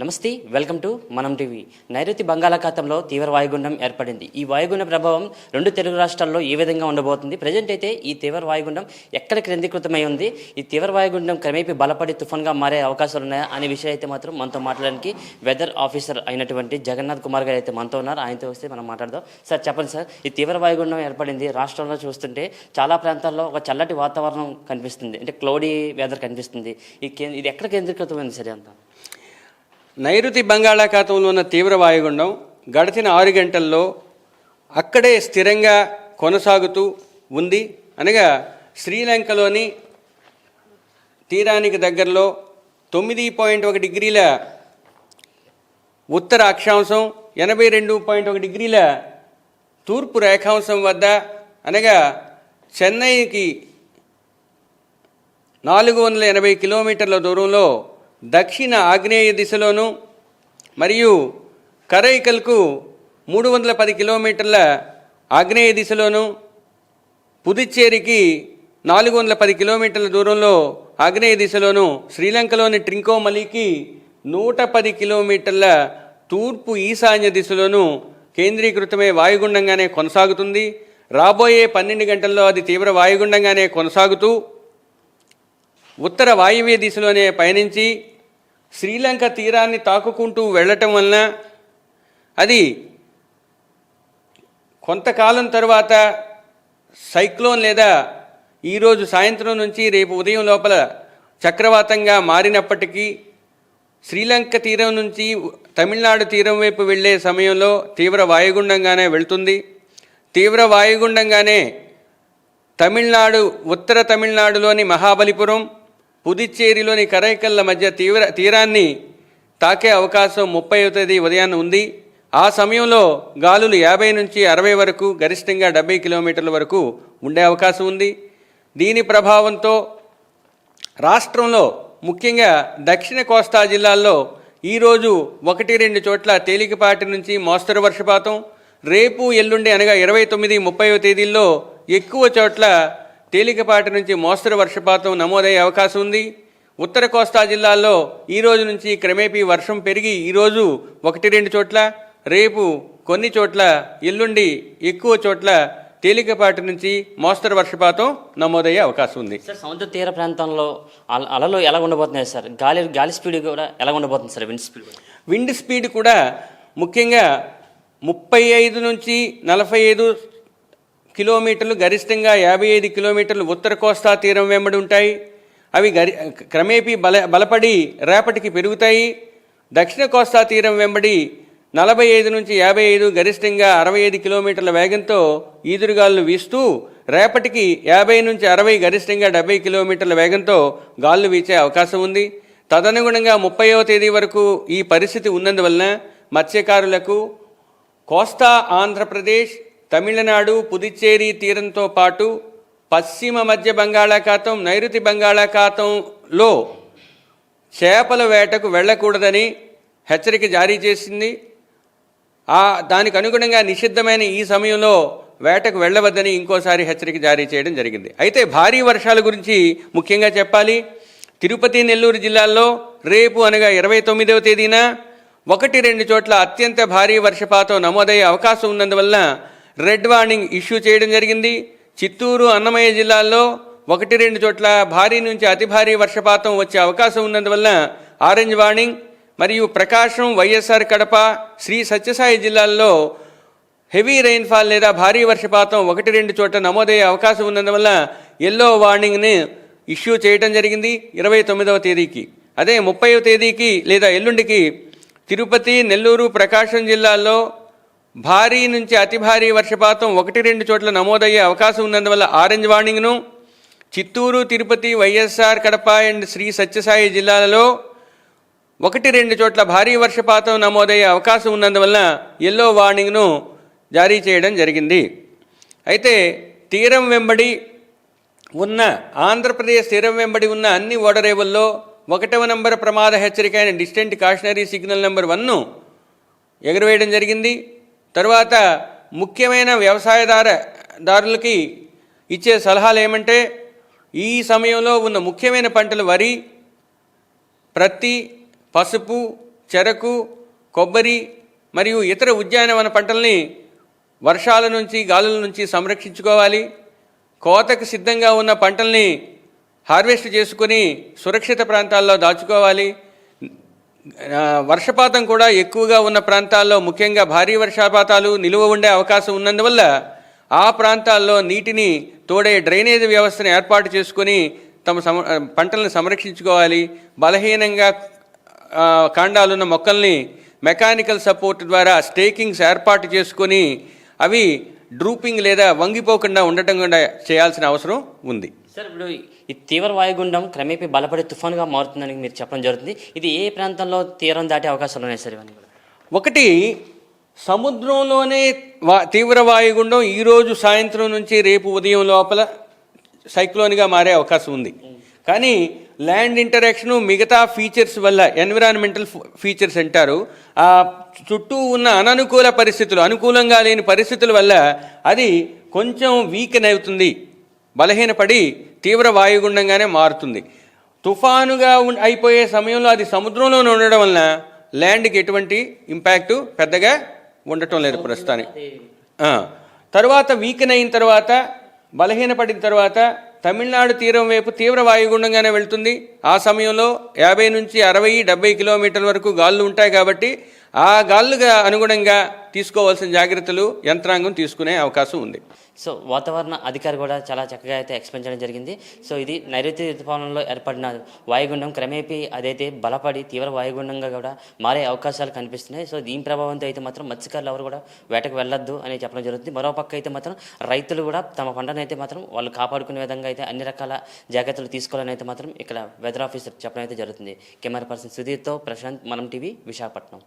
నమస్తే welcome to మనం TV. నైరుతి బంగాళాఖాతంలో తీవ్ర వాయుగుండం ఏర్పడింది. ఈ వాయుగుండ ప్రభావం రెండు తెలుగు రాష్ట్రాల్లో ఏ విధంగా ఉండబోతుంది? ప్రజెంట్ అయితే ఈ తీవ్ర వాయుగుండం ఎక్కడ కేంద్రీకృతమై ఉంది? ఈ తీవ్ర వాయుగుండం క్రమేపీ బలపడి తుఫాన్గా మారే అవకాశాలు ఉన్నాయా? అనే విషయం అయితే మాత్రం మనతో మాట్లాడడానికి వెదర్ ఆఫీసర్ అయినటువంటి జగన్నాథ్ కుమార్ గారు అయితే మనతో ఉన్నారు. ఆయనతో వస్తే మనం మాట్లాడదాం. సార్ చెప్పండి సార్. ఈ తీవ్ర వాయుగుండం ఏర్పడింది రాష్ట్రంలో చూస్తుంటే చాలా ప్రాంతాల్లో ఒక చల్లటి వాతావరణం కనిపిస్తుంది. అంటే క్లౌడీ వెదర్ కనిపిస్తుంది. ఈ ఇది ఎక్కడ కేంద్రీకృతమైంది సరే అంతా నైరుతి బంగాళాఖాతంలో ఉన్న తీవ్ర వాయుగుండం గడిచిన ఆరు గంటల్లో అక్కడే స్థిరంగా కొనసాగుతూ ఉంది. అనగా శ్రీలంకలోని తీరానికి దగ్గరలో తొమ్మిది పాయింట్ ఒక డిగ్రీల ఉత్తర అక్షాంశం ఎనభై రెండు పాయింట్ ఒక డిగ్రీల తూర్పు రేఖాంశం వద్ద అనగా చెన్నైకి నాలుగు వందల ఎనభై కిలోమీటర్ల దూరంలో దక్షిణ ఆగ్నేయ దిశలోను మరియు కరైకల్కు మూడు వందల పది కిలోమీటర్ల ఆగ్నేయ దిశలోను పుదుచ్చేరికి నాలుగు వందల పది కిలోమీటర్ల దూరంలో ఆగ్నేయ దిశలోను శ్రీలంకలోని ట్రింకోమలికి నూట పది కిలోమీటర్ల తూర్పు ఈశాన్య దిశలోను కేంద్రీకృతమై వాయుగుండంగానే కొనసాగుతుంది. రాబోయే పన్నెండు గంటల్లో అది తీవ్ర వాయుగుండంగానే కొనసాగుతూ ఉత్తర వాయువ్య దిశలోనే పయనించి శ్రీలంక తీరాన్ని తాకుకుంటూ వెళ్ళటం వలన అది కొంతకాలం తర్వాత సైక్లోన్ లేదా ఈరోజు సాయంత్రం నుంచి రేపు ఉదయం లోపల చక్రవాతంగా మారినప్పటికీ శ్రీలంక తీరం నుంచి తమిళనాడు తీరం వైపు వెళ్ళే సమయంలో తీవ్ర వాయుగుండంగానే వెళ్తుంది. తీవ్ర వాయుగుండంగానే తమిళనాడు ఉత్తర తమిళనాడులోని మహాబలిపురం పుదుచ్చేరిలోని కరైకల్ల మధ్య తీవ్ర తీరాన్ని తాకే అవకాశం ముప్పై తేదీ ఉదయాన్న ఉంది. ఆ సమయంలో గాలులు యాభై నుంచి అరవై వరకు గరిష్టంగా డెబ్బై కిలోమీటర్ల వరకు ఉండే అవకాశం ఉంది. దీని ప్రభావంతో రాష్ట్రంలో ముఖ్యంగా దక్షిణ కోస్తా జిల్లాల్లో ఈరోజు ఒకటి రెండు చోట్ల తేలికపాటి నుంచి మోస్తరు వర్షపాతం. రేపు ఎల్లుండి అనగా ఇరవై తొమ్మిది ముప్పైవ తేదీల్లో ఎక్కువ చోట్ల తేలికపాటి నుంచి మోస్తరు వర్షపాతం నమోదయ్యే అవకాశం ఉంది. ఉత్తర కోస్తా జిల్లాల్లో ఈ రోజు నుంచి క్రమేపీ వర్షం పెరిగి ఈరోజు ఒకటి రెండు చోట్ల రేపు కొన్ని చోట్ల ఎల్లుండి ఎక్కువ చోట్ల తేలికపాటి నుంచి మోస్తరు వర్షపాతం నమోదయ్యే అవకాశం ఉంది. సార్ సముద్ర తీర ప్రాంతంలో అల- అలలు ఎలా ఉండబోతున్నాయి సార్? గాలి గాలి స్పీడ్ కూడా ఎలా ఉండబోతుంది sir wind speed wind speed కూడా ముఖ్యంగా ముప్పై ఐదు నుంచి నలభై ఐదు కిలోమీటర్లు గరిష్టంగా యాభై ఐదు కిలోమీటర్లు ఉత్తర కోస్తా తీరం వెంబడి ఉంటాయి. అవి గరి క్రమేపీ బల బలపడి రేపటికి పెరుగుతాయి. దక్షిణ కోస్తా తీరం వెంబడి నలభై ఐదు నుంచి యాభై ఐదు గరిష్టంగా అరవై ఐదు కిలోమీటర్ల వేగంతో ఈదురుగాలు వీస్తూ రేపటికి యాభై నుంచి అరవై గరిష్టంగా డెబ్బై కిలోమీటర్ల వేగంతో గాలులు వీచే అవకాశం ఉంది. తదనుగుణంగా ముప్పైవ తేదీ వరకు ఈ పరిస్థితి ఉన్నందువలన మత్స్యకారులకు కోస్తా ఆంధ్రప్రదేశ్ తమిళనాడు పుదుచ్చేరి తీరంతో పాటు పశ్చిమ మధ్య బంగాళాఖాతం నైరుతి బంగాళాఖాతంలో చేపల వేటకు వెళ్ళకూడదని హెచ్చరిక జారీ చేసింది. ఆ దానికి అనుగుణంగా నిషిద్ధమైన ఈ సమయంలో వేటకు వెళ్ళవద్దని ఇంకోసారి హెచ్చరిక జారీ చేయడం జరిగింది. అయితే భారీ వర్షాల గురించి ముఖ్యంగా చెప్పాలి. తిరుపతి నెల్లూరు జిల్లాల్లో రేపు అనగా ఇరవై తొమ్మిదవ తేదీన ఒకటి రెండు చోట్ల అత్యంత భారీ వర్షపాతం నమోదయ్యే అవకాశం ఉన్నందువలన రెడ్ వార్నింగ్ ఇష్యూ చేయడం జరిగింది. చిత్తూరు అన్నమయ్య జిల్లాల్లో ఒకటి రెండు చోట్ల భారీ నుంచి అతి భారీ వర్షపాతం వచ్చే అవకాశం ఉన్నందువల్ల ఆరెంజ్ వార్నింగ్ మరియు ప్రకాశం వైఎస్ఆర్ కడప శ్రీ సత్యసాయి జిల్లాల్లో హెవీ రెయిన్ఫాల్ లేదా భారీ వర్షపాతం ఒకటి రెండు చోట్ల నమోదయ్యే అవకాశం ఉన్నందువల్ల ఎల్లో వార్నింగ్ని ఇష్యూ చేయడం జరిగింది ఇరవై తొమ్మిదవ తేదీకి. అదే ముప్పైవ తేదీకి లేదా ఎల్లుండికి తిరుపతి నెల్లూరు ప్రకాశం జిల్లాల్లో భారీ నుంచి అతి భారీ వర్షపాతం ఒకటి రెండు చోట్ల నమోదయ్యే అవకాశం ఉన్నందువల్ల ఆరెంజ్ వార్నింగ్ను చిత్తూరు తిరుపతి వైఎస్ఆర్ కడప అండ్ శ్రీ సత్యసాయి జిల్లాలలో ఒకటి రెండు చోట్ల భారీ వర్షపాతం నమోదయ్యే అవకాశం ఉన్నందువలన ఎల్లో వార్నింగ్ను జారీ చేయడం జరిగింది. అయితే తీరం వెంబడి ఉన్న ఆంధ్రప్రదేశ్ తీరం వెంబడి ఉన్న అన్ని ఓడరేవుల్లో ఒకటవ నంబర్ ప్రమాద హెచ్చరిక అయిన డిస్టెంట్ కాషనరీ సిగ్నల్ నెంబర్ వన్ను ఎగురవేయడం జరిగింది. తర్వాత ముఖ్యమైన వ్యవసాయదార దారులకి ఇచ్చే సలహాలు ఏమంటే ఈ సమయంలో ఉన్న ముఖ్యమైన పంటలు వరి ప్రత్తి పసుపు చెరకు కొబ్బరి మరియు ఇతర ఉద్యానవన పంటల్ని వర్షాల నుంచి గాలుల నుంచి సంరక్షించుకోవాలి. కోతకు సిద్ధంగా ఉన్న పంటల్ని హార్వెస్ట్ చేసుకుని సురక్షిత ప్రాంతాల్లో దాచుకోవాలి. వర్షపాతం కూడా ఎక్కువగా ఉన్న ప్రాంతాల్లో ముఖ్యంగా భారీ వర్షపాతాలు నిలువ ఉండే అవకాశం ఉన్నందువల్ల ఆ ప్రాంతాల్లో నీటిని తోడే డ్రైనేజ్ వ్యవస్థను ఏర్పాటు చేసుకొని తమ సమ పంటలను సంరక్షించుకోవాలి. బలహీనంగా కాండాలున్న మొక్కల్ని మెకానికల్ సపోర్ట్ ద్వారా స్టేకింగ్స్ ఏర్పాటు చేసుకొని అవి డ్రూపింగ్ లేదా వంగిపోకుండా ఉండటం కూడా చేయాల్సిన అవసరం ఉంది. సార్ ఇప్పుడు ఈ తీవ్ర వాయుగుండం క్రమేపీ బలపడి తుఫానుగా మారుతుందని మీరు చెప్పడం జరుగుతుంది. ఇది ఏ ప్రాంతంలో తీరం దాటే అవకాశాలు ఉన్నాయి సార్ ఇవన్నీ ఒకటి సముద్రంలోనే వా తీవ్ర వాయుగుండం ఈరోజు సాయంత్రం నుంచి రేపు ఉదయం లోపల సైక్లోన్గా మారే అవకాశం ఉంది. కానీ ల్యాండ్ ఇంటరాక్షను మిగతా ఫీచర్స్ వల్ల ఎన్విరాన్మెంటల్ ఫీచర్స్ అంటారు ఆ చుట్టూ ఉన్న అననుకూల పరిస్థితులు అనుకూలంగా లేని పరిస్థితుల వల్ల అది కొంచెం వీకెన్ అవుతుంది బలహీనపడి తీవ్ర వాయుగుండంగానే మారుతుంది. తుఫానుగా అయిపోయే సమయంలో అది సముద్రంలోనే ఉండడం వలన ల్యాండ్కి ఎటువంటి ఇంపాక్ట్ పెద్దగా ఉండటం లేదు ప్రస్తుతానికి. తర్వాత వీకెన్ అయిన తర్వాత బలహీనపడిన తర్వాత తమిళనాడు తీరం వైపు తీవ్ర వాయుగుండంగానే వెళ్తుంది. ఆ సమయంలో యాభై నుంచి అరవై డెబ్బై కిలోమీటర్ల వరకు గాళ్ళు ఉంటాయి కాబట్టి ఆ గాళ్ళుగా అనుగుణంగా తీసుకోవాల్సిన జాగ్రత్తలు యంత్రాంగం తీసుకునే అవకాశం ఉంది. సో వాతావరణ అధికారి కూడా చాలా చక్కగా అయితే ఎక్స్ప్లెయిన్ చేయడం జరిగింది. సో ఇది నైరుతి ఋతుపవనంలో ఏర్పడిన వాయుగుండం క్రమేపీ అదైతే బలపడి తీవ్ర వాయుగుండంగా కూడా మారే అవకాశాలు కనిపిస్తున్నాయి. సో దీని ప్రభావంతో అయితే మాత్రం మత్స్యకారులు ఎవరు కూడా వేటకు వెళ్ళొద్దు అని చెప్పడం జరుగుతుంది. మరో పక్క అయితే మాత్రం రైతులు కూడా తమ పంటను అయితే మాత్రం వాళ్ళు కాపాడుకునే విధంగా అయితే అన్ని రకాల జాగ్రత్తలు తీసుకోవాలని అయితే మాత్రం ఇక్కడ వెదర్ ఆఫీసర్ చెప్పడం అయితే జరుగుతుంది. కెమెరా పర్సన్ సుధీర్తో ప్రశాంత్ మనం టీవీ విశాఖపట్నం.